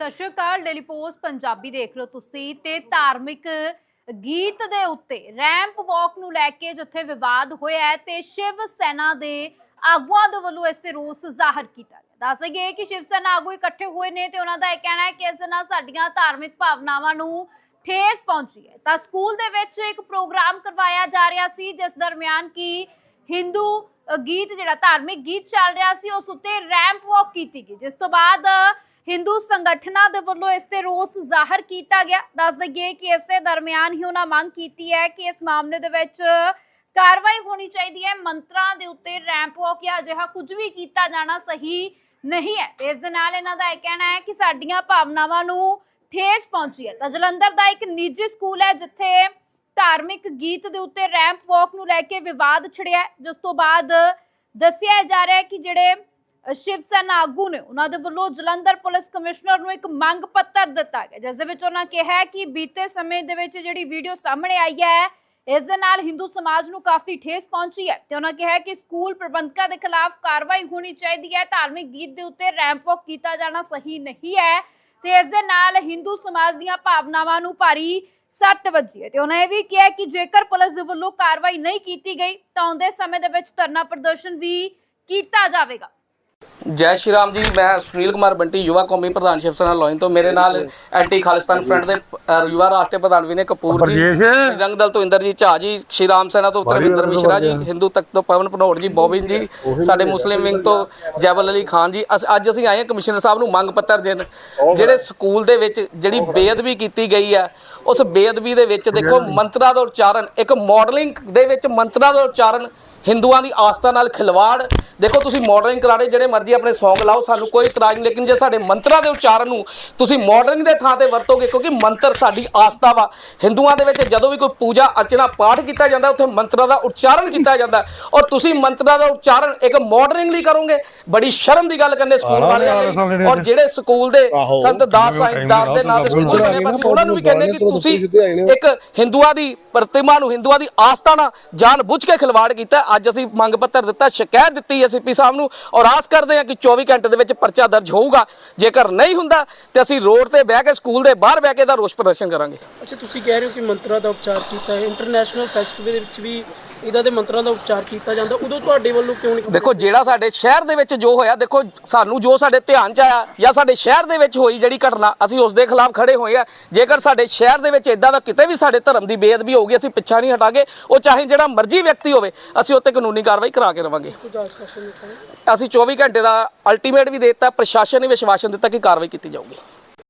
ਸਤਿ ਸ਼੍ਰੀ ਅਕਾਲ ਡੇਲੀ ਪੋਸਟ ਪੰਜਾਬੀ ਦੇਖ ਰਹੇ ਹੋ ਤੁਸੀਂ ਤੇ ਧਾਰਮਿਕ ਗੀਤ ਦੇ ਉੱਤੇ ਰੈਂਪ ਵਾਕ ਨੂੰ ਲੈ ਕੇ ਜਿੱਥੇ ਵਿਵਾਦ ਹੋਇਆ ਹੈ ਤੇ ਸ਼ਿਵ ਸੈਨਾ ਦੇ ਆਗੂਆਂ ਦੇ ਵੱਲੋਂ ਇਸ ਤੇ ਰੋਸ ਜ਼ਾਹਰ ਕੀਤਾ ਗਿਆ। ਦੱਸ ਦਈਏ ਕਿ ਸ਼ਿਵ ਸੈਨਾ ਆਗੂ ਇਕੱਠੇ ਹੋਏ ਨੇ ਤੇ ਉਹਨਾਂ ਦਾ ਇਹ ਕਹਿਣਾ ਹੈ ਕਿ ਇਸ ਦੇ ਨਾਲ ਸਾਡੀਆਂ ਧਾਰਮਿਕ ਭਾਵਨਾਵਾਂ ਨੂੰ ਠੇਸ ਪਹੁੰਚੀ ਹੈ। ਤਾਂ ਸਕੂਲ ਦੇ ਵਿੱਚ ਇੱਕ ਪ੍ਰੋਗਰਾਮ ਕਰਵਾਇਆ ਜਾ ਰਿਹਾ ਸੀ, ਜਿਸ ਦਰਮਿਆਨ ਕੀ ਹਿੰਦੂ ਗੀਤ ਜਿਹੜਾ ਧਾਰਮਿਕ ਗੀਤ ਚੱਲ ਰਿਹਾ ਸੀ, ਉਸ ਉੱਤੇ ਰੈਂਪ ਵਾਕ ਕੀਤੀ ਗਈ, ਜਿਸ ਤੋਂ ਬਾਅਦ ਹਿੰਦੂ ਸੰਗਠਨਾਂ ਦੇ ਵੱਲੋਂ ਇਸ ਤੇ ਰੋਸ ਜ਼ਾਹਰ ਕੀਤਾ ਗਿਆ। ਦੱਸ ਦਈਏ ਕਿ ਇਸੇ ਦਰਮਿਆਨ ਹੀ ਉਹਨਾਂ ਮੰਗ ਕੀਤੀ ਹੈ ਕਿ ਇਸ ਮਾਮਲੇ ਦੇ ਵਿੱਚ ਕਾਰਵਾਈ ਹੋਣੀ ਚਾਹੀਦੀ ਹੈ। ਮੰਤਰਾਂ ਦੇ ਉੱਤੇ ਰੈਂਪ ਵਾਕ ਜਾਂ ਅਜਿਹਾ ਕੁਝ ਵੀ ਕੀਤਾ ਜਾਣਾ ਸਹੀ ਨਹੀਂ ਹੈ। ਇਸ ਦੇ ਨਾਲ ਇਹਨਾਂ ਦਾ ਇਹ ਕਹਿਣਾ ਹੈ ਕਿ ਸਾਡੀਆਂ ਭਾਵਨਾਵਾਂ ਨੂੰ ਠੇਸ ਪਹੁੰਚੀ ਹੈ। ਤਾਂ ਜਲੰਧਰ ਦਾ ਇੱਕ ਨਿੱਜੀ ਸਕੂਲ ਹੈ ਜਿੱਥੇ ਧਾਰਮਿਕ ਗੀਤ ਦੇ ਉੱਤੇ ਰੈਂਪ ਵਾਕ ਨੂੰ ਲੈ ਕੇ ਵਿਵਾਦ ਛਿੜਿਆ ਜਿਸ ਤੋਂ ਬਾਅਦ ਦੱਸਿਆ ਜਾ ਰਿਹਾ ਹੈ ਕਿ ਜਿਹੜੇ ਸ਼ਿਵ ਸੈਨਾ ਆਗੂ ਨੇ ਉਹਨਾਂ ਦੇ ਵੱਲੋਂ ਜਲੰਧਰ ਪੁਲਿਸ ਕਮਿਸ਼ਨਰ ਨੂੰ ਇੱਕ ਮੰਗ ਪੱਤਰ ਦਿੱਤਾ ਗਿਆ, ਜਿਸ ਦੇ ਵਿੱਚ ਉਹਨਾਂ ਕਿਹਾ ਕਿ ਬੀਤੇ ਸਮੇਂ ਦੇ ਵਿੱਚ ਜਿਹੜੀ ਵੀਡੀਓ ਸਾਹਮਣੇ ਆਈ ਹੈ, ਇਸ ਦੇ ਨਾਲ ਹਿੰਦੂ ਸਮਾਜ ਨੂੰ ਕਾਫੀ ਠੇਸ ਪਹੁੰਚੀ ਹੈ ਤੇ ਉਹਨਾਂ ਕਿਹਾ ਕਿ ਸਕੂਲ ਪ੍ਰਬੰਧਕਾਂ ਦੇ ਖਿਲਾਫ ਕਾਰਵਾਈ ਹੋਣੀ ਚਾਹੀਦੀ ਹੈ, ਧਾਰਮਿਕ ਗੀਤ ਦੇ ਉੱਤੇ ਰੈਂਪ ਵਾਕ ਕੀਤਾ ਜਾਣਾ ਸਹੀ ਨਹੀਂ ਹੈ ਤੇ ਇਸ ਦੇ ਨਾਲ ਹਿੰਦੂ ਸਮਾਜ ਦੀਆਂ ਭਾਵਨਾਵਾਂ ਨੂੰ ਭਾਰੀ ਸੱਟ ਵੱਜੀ ਹੈ ਤੇ ਉਹਨਾਂ ਇਹ ਵੀ ਕਿਹਾ ਕਿ ਜੇਕਰ ਪੁਲਿਸ ਦੇ ਵੱਲੋਂ ਕਾਰਵਾਈ ਨਹੀਂ ਕੀਤੀ ਗਈ, ਤਾਂ ਆਉਂਦੇ ਸਮੇਂ ਦੇ ਵਿੱਚ ਧਰਨਾ ਪ੍ਰਦਰਸ਼ਨ ਵੀ ਕੀਤਾ ਜਾਵੇਗਾ। ਜੈ ਸ਼੍ਰੀ ਰਾਮ ਜੀ ਮੈਂ ਸੁਨੀਲ ਕੁਮਾਰ ਬੰਟੀ ਯੁਵਾ ਕੌਮੀ ਪ੍ਰਧਾਨ ਸ਼ਿਵ ਸੈਨਾ ਲੋਇਨ ਤੋਂ। ਮੇਰੇ ਨਾਲ ਐਂਟੀ ਖਾਲਿਸਤਾਨ ਫਰੰਟ ਦੇ ਅ, ਯੁਵਾ ਰਾਸ਼ਟਰੀ ਪ੍ਰਧਾਨ ਵਿਨੇ ਕਪੂਰ ਜੀ। ਰੰਗ ਦਲ ਤੋਂ ਇੰਦਰਜੀਤ ਝਾ ਜੀ ਸ਼੍ਰੀ ਰਾਮ ਸੈਨਾ ਤੋਂ ਤਰਵਿੰਦਰ ਮਿਸ਼ਰਾ ਜੀ ਹਿੰਦੂ ਤਖਤ ਤੋਂ ਪਵਨ ਭਨੋੜ ਜੀ ਬੋਬਿਨ ਜੀ ਸਾਡੇ ਮੁਸਲਿਮ ਵਿੰਗ ਤੋਂ ਜੈਬਲ ਅਲੀ ਖਾਨ ਜੀ ਅਸ- ਅੱਜ ਅਸੀਂ ਆਏ ਹਾਂ ਕਮਿਸ਼ਨਰ ਸਾਹਿਬ ਨੂੰ ਮੰਗ ਪੱਤਰ ਦੇਣ। ਜਿਹੜੇ ਸਕੂਲ ਦੇ ਵਿੱਚ ਜਿਹੜੀ ਬੇਅਦਬੀ ਕੀਤੀ ਗਈ ਹੈ ਉਸ ਬੇਅਦਬੀ ਦੇ ਵਿੱਚ ਦੇਖੋ ਮੰਤਰਾਂ ਦਾ ਉਚਾਰਨ ਇੱਕ ਮਾਡਲਿੰਗ ਦੇ ਵਿੱਚ ਮੰਤਰਾਂ ਦਾ ਉਚਾਰਨ ਹਿੰਦੂਆਂ ਦੀ ਆਸਥਾ ਨਾਲ ਖਿਲਵਾੜ। ਦੇਖੋ ਤੁਸੀਂ ਮਾਡਲਿੰਗ ਕਰਾ ਰਹੇ ਜਿਹੜੇ ਮਰਜ਼ੀ ਆਪਣੇ Song ਲਾਓ ਸਾਨੂੰ ਕੋਈ ਇਤਰਾਜ਼ ਨਹੀਂ। ਲੇਕਿਨ ਜੇ ਸਾਡੇ ਮੰਤਰਾਂ ਦੇ ਉਚਾਰਨ ਨੂੰ ਤੁਸੀਂ ਮਾਡਲਿੰਗ ਦੇ ਥਾਂ ਤੇ ਵਰਤੋਗੇ ਕਿਉਂਕਿ ਮੰਤਰ ਸਾਡੀ ਆਸਥਾ ਵਾ। ਹਿੰਦੂਆਂ ਦੇ ਵਿੱਚ ਜਦੋਂ ਵੀ ਕੋਈ ਪੂਜਾ ਅਰਚਨਾ ਪਾਠ ਕੀਤਾ ਜਾਂਦਾ ਉੱਥੇ ਮੰਤਰਾਂ ਦਾ ਉਚਾਰਨ ਕੀਤਾ ਜਾਂਦਾ। ਔਰ ਤੁਸੀਂ ਮੰਤਰਾਂ ਦਾ ਉਚਾਰਨ ਇੱਕ ਮਾਡਲਿੰਗ ਲਈ ਕਰੋਗੇ। ਬੜੀ ਸ਼ਰਮ ਦੀ ਗੱਲ ਕਰਨੇ ਸਕੂਲ ਵਾਲਿਆਂ ਲਈ ਔਰ ਜਿਹੜੇ ਸਕੂਲ ਦੇ ਸੰਤ ਦਾਸ ਸਾਹਿਬ ਦਾਸ ਦੇ ਨਾਂ ਤੇ ਸਕੂਲ ਬਣੇ ਅਸੀਂ ਉਹਨਾਂ ਨੂੰ ਵੀ ਕਹਿੰਦੇ ਕਿ ਤੁਸੀਂ ਇੱਕ ਹਿੰਦੂਆਂ ਦੀ ਪ੍ਰਤਿਮਾ ਨੂੰ ਹਿੰਦੂਆਂ ਦੀ ਆਸਥਾ ਨਾਲ ਜਾਣ ਬੁੱਝ ਕੇ ਖਿਲਵਾੜ ਕੀਤਾ। ਅੱਜ ਅਸੀਂ ਮੰਗ ਪੱਤਰ ਦਿੱਤਾ, ਸ਼ਿਕਾਇਤ ਦਿੱਤੀ ਹੈ ਐਸਪੀ ਸਾਹਿਬ ਨੂੰ ਔਰ ਆਸ ਕਰਦੇ ਹਾਂ ਕਿ 24 ਘੰਟੇ ਦੇ ਵਿੱਚ ਪਰਚਾ ਦਰਜ ਹੋਊਗਾ। ਜੇਕਰ ਨਹੀਂ ਹੁੰਦਾ, ਤੇ ਅਸੀਂ ਰੋਡ ਤੇ ਬਹਿ ਕੇ, ਸਕੂਲ ਦੇ ਬਾਹਰ ਬਹਿ ਕੇ ਦਾ ਰੋਸ ਪ੍ਰਦਰਸ਼ਨ ਕਰਾਂਗੇ। ਅੱਛਾ, ਤੁਸੀਂ ਕਹਿ ਰਹੇ ਹੋ ਕਿ ਮੰਤਰਾਂ ਦਾ ਉਪਚਾਰ ਕੀਤਾ ਹੈ। ਇੰਟਰਨੈਸ਼ਨਲ ਫੈਸਟੀਵਲ ਦੇ ਵਿੱਚ ਵੀ ਇਹਦਾ ਦੇ ਮੰਤਰਾਂ ਦਾ ਉਪਚਾਰ ਕੀਤਾ ਜਾਂਦਾ ਉਦੋਂ ਤੁਹਾਡੇ ਵੱਲੋਂ ਕਿਉਂ ਨਹੀਂ ਦੇਖੋ ਜਿਹੜਾ ਸਾਡੇ ਸ਼ਹਿਰ ਦੇ ਵਿੱਚ ਜੋ ਹੋਇਆ ਦੇਖੋ ਸਾਨੂੰ ਜੋ ਸਾਡੇ ਧਿਆਨ ਚ ਆਇਆ ਜਾਂ ਸਾਡੇ ਸ਼ਹਿਰ ਦੇ ਵਿੱਚ ਹੋਈ ਜਿਹੜੀ ਘਟਨਾ ਅਸੀਂ ਉਸ ਦੇ ਖਿਲਾਫ ਖੜੇ ਹੋਏ ਆ। ਜੇਕਰ ਸਾਡੇ ਸ਼ਹਿਰ ਦੇ ਵਿੱਚ ਇਦਾਂ ਦਾ ਕਿਤੇ ਵੀ ਸਾਡੇ ਧਰਮ ਦੀ ਬੇਅਦਬੀ ਹੋਊਗੀ ਅਸੀਂ ਪਿੱਛਾ ਨਹੀਂ ਹਟਾਂਗੇ। ਉਹ ਚਾਹੇ ਜਿਹੜਾ ਮਰਜ਼ੀ ਵਿਅਕਤੀ ਹੋਵੇ ਅਸੀਂ ਉੱਤੇ ਕਾਨੂੰਨੀ ਕਾਰਵਾਈ ਕਰਾ ਕੇ ਰਵਾਂਗੇ। ਹੈ? ਅਸੀਂ 24 ਘੰਟੇ ਦਾ ਅਲਟੀਮੇਟ ਵੀ ਦੇ ਦਿੱਤਾ ਪ੍ਰਸ਼ਾਸਨ ਨੇ ਵਿਸ਼ਵਾਸਨ ਦਿੱਤਾ ਕਿ ਕਾਰਵਾਈ ਕੀਤੀ ਜਾਊਗੀ।